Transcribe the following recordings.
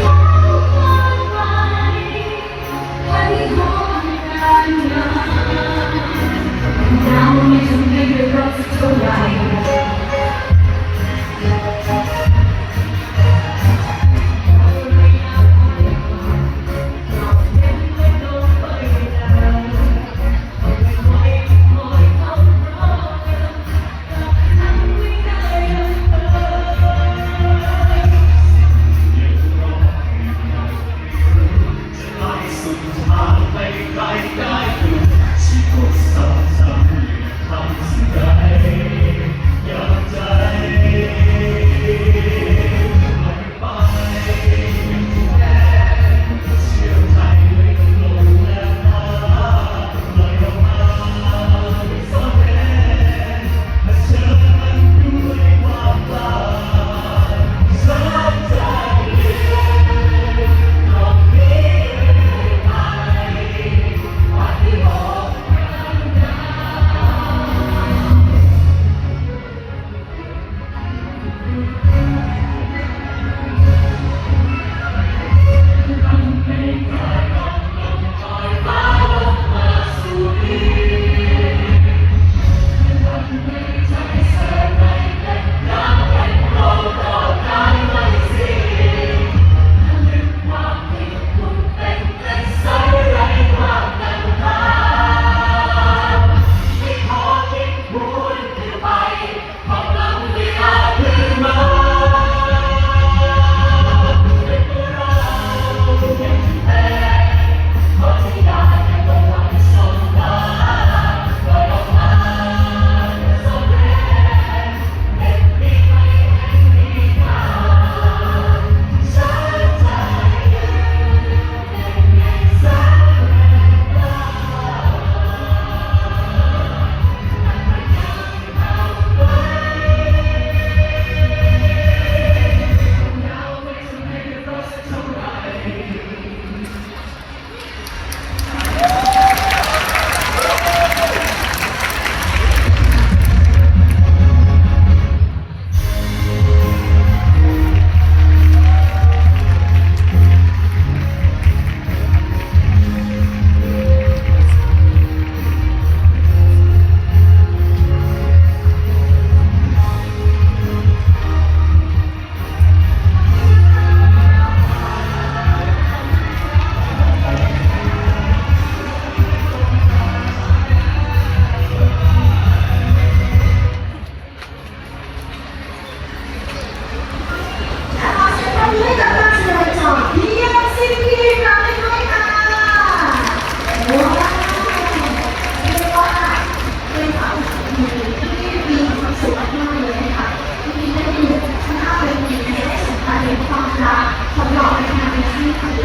เข ทำ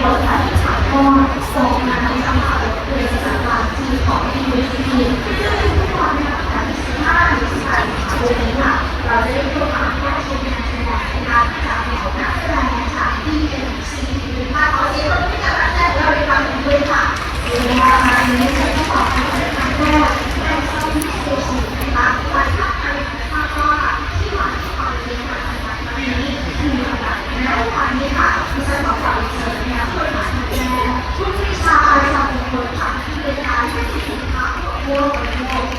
รถถ่ายฉากก็ส่งงนทำข่าเป็นสถานีของที่ทุกวันนะคะที่ห้าหรือสิบแปดของนนี้ค่ะเราได้ Thank you.